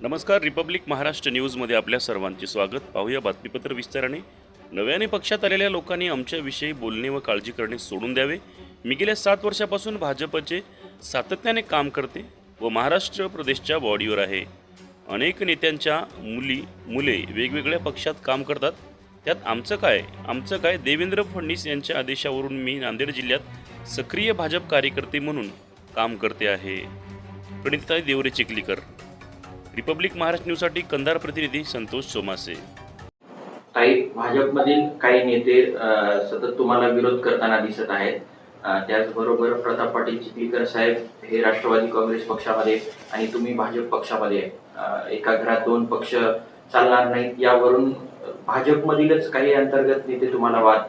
नमस्कार रिपब्लिक महाराष्ट्र न्यूजमध्ये आपल्या सर्वांचे स्वागत. पाहूया बातमीपत्र विस्ताराने. नव्याने पक्षात आलेल्या लोकांनी आमच्याविषयी बोलणे व काळजी करणे सोडून द्यावे. मी गेल्या सात वर्षापासून भाजपचे सातत्याने काम करते व महाराष्ट्र प्रदेशच्या बॉडीवर आहे. अनेक नेत्यांच्या मुली मुले वेगवेगळ्या पक्षात काम करतात. त्यात आमचं काय? आमचं काय? देवेंद्र फडणवीस यांच्या आदेशावरून मी नांदेड जिल्ह्यात सक्रिय भाजप कार्यकर्ते म्हणून काम करते आहे. प्रणिताई देवरे चिखलीकर. रिपब्लिक महाराष्ट्र न्यूजसाठी कंधार प्रतिनिधी संतोष सोमासे. काही भाजपमधील काही नेते सतत तुम्हाला विरोध करताना दिसत आहेत. त्याचबरोबर प्रताप पाटील चिखलीकर साहेब हे राष्ट्रवादी काँग्रेस पक्षामध्ये आणि तुम्ही भाजप पक्षामध्ये एका घरात दोन पक्ष चालणार नाहीत यावरून भाजपमधीलच काही अंतर्गत नेते तुम्हाला वाद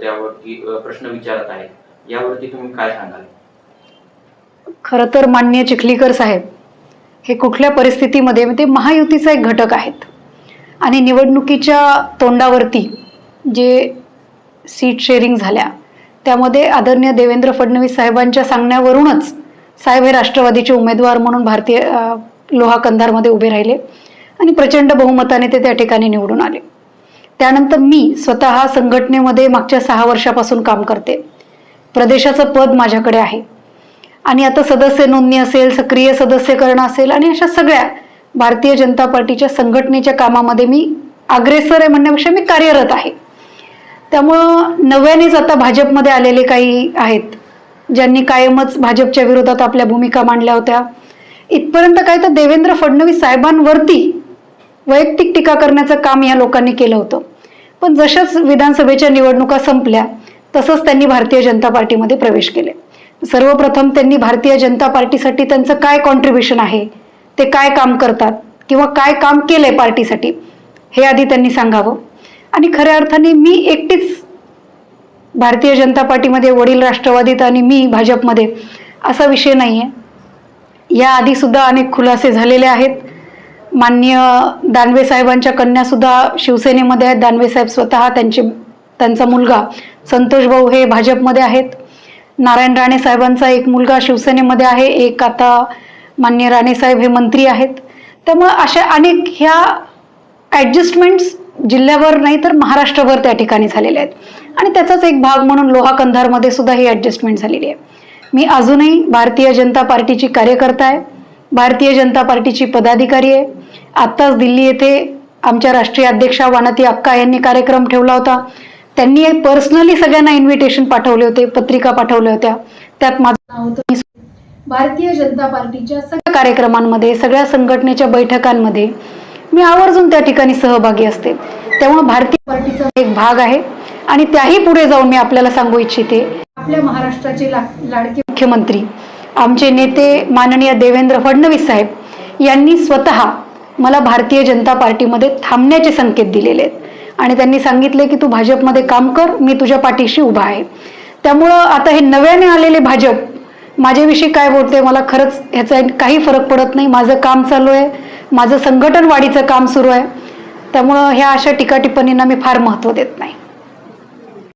त्यावरती प्रश्न विचारत आहेत. यावरती तुम्ही काय सांगाल? खरं तर मान्य चिखलीकर साहेब हे कुठल्या परिस्थितीमध्ये ते महायुतीचा एक घटक आहेत. आणि निवडणुकीच्या तोंडावरती जे सीट शेअरिंग झाल्या त्यामध्ये आदरणीय देवेंद्र फडणवीस साहेबांच्या सांगण्यावरूनच साहेब हे राष्ट्रवादीचे उमेदवार म्हणून भारतीय लोहा कंधारमध्ये उभे राहिले आणि प्रचंड बहुमताने ते त्या ठिकाणी निवडून आले. त्यानंतर मी स्वतः संघटनेमध्ये मागच्या सहा वर्षापासून काम करते. प्रदेशाचं पद माझ्याकडे आहे. आणि आता सदस्य नोंदणी असेल सक्रिय सदस्यकरण असेल आणि अशा सगळ्या भारतीय जनता पार्टीच्या संघटनेच्या कामामध्ये मी अग्रेसर आहे म्हणण्यापेक्षा मी कार्यरत आहे. त्यामुळं नव्यानेच आता भाजपमध्ये आलेले काही आहेत ज्यांनी कायमच भाजपच्या विरोधात आपल्या भूमिका मांडल्या होत्या. इथपर्यंत काय तर देवेंद्र फडणवीस साहेबांवरती वैयक्तिक टीका करण्याचं काम या लोकांनी केलं होतं. पण जशाच विधानसभेच्या निवडणुका संपल्या तसंच त्यांनी भारतीय जनता पार्टीमध्ये प्रवेश केले. सर्वप्रथम त्यांनी भारतीय जनता पार्टीसाठी त्यांचं काय कॉन्ट्रीब्युशन आहे? ते काय काम करतात? किंवा काय काम केलंय पार्टीसाठी? हे आधी त्यांनी सांगावं. आणि खऱ्या अर्थाने मी एकटीच भारतीय जनता पार्टीमध्ये वडील राष्ट्रवादीत आणि मी भाजपमध्ये असा विषय नाही आहे याआधीसुद्धा अनेक खुलासे झालेले आहेत. माननीय दानवे साहेबांच्या कन्यासुद्धा शिवसेनेमध्ये आहेत. दानवे साहेब स्वतः त्यांचे त्यांचा मुलगा संतोष भाऊ हे भाजपमध्ये आहेत. नारायण राणे साहेबांचा एक मुलगा शिवसेनेमध्ये आहे एक आता मान्य राणे साहेब हे मंत्री आहेत. त्यामुळं अशा अनेक ह्या ॲडजस्टमेंट्स जिल्ह्यावर नाही तर महाराष्ट्रभर त्या ठिकाणी झालेल्या आहेत. आणि त्याचाच एक भाग म्हणून लोहा कंधारमध्ये सुद्धा ही ॲडजस्टमेंट झालेली आहे. मी अजूनही भारतीय जनता पार्टीची कार्यकर्ता आहे. भारतीय जनता पार्टीची पदाधिकारी आहे. आत्ताच दिल्ली येथे आमच्या राष्ट्रीय अध्यक्षा वानती अक्का यांनी कार्यक्रम ठेवला होता. त्यांनी पर्सनली सगळ्यांना इन्व्हिटेशन पाठवले होते पत्रिका पाठवल्या होत्या. त्यात माझं नाव होतं भारतीय जनता पार्टीच्या सगळ्या कार्यक्रमांमध्ये सगळ्या संघटनेच्या बैठकांमध्ये मी आवर्जून त्या ठिकाणी सहभागी असते. त्यामुळे भारतीय पार्टीचा एक भाग आहे आणि त्याही पुढे जाऊन मी आपल्याला सांगू इच्छिते. आपल्या महाराष्ट्राचे लाडके मुख्यमंत्री आमचे नेते माननीय देवेंद्र फडणवीस साहेब यांनी स्वतः मला भारतीय जनता पार्टीमध्ये थांबण्याचे संकेत दिलेले आहेत. आणि त्यांनी सांगितले की तू भाजपमध्ये काम कर मी तुझ्या पाठीशी उभा आहे. त्यामुळं आता हे नव्याने आलेले भाजप माझ्याविषयी काय बोलते मला खरंच ह्याचा काही फरक पडत नाही. माझं काम चालू आहे माझं संघटन वाढीचं काम सुरू आहे. त्यामुळं ह्या अशा टीका टिप्पणींना मी फार महत्त्व देत नाही.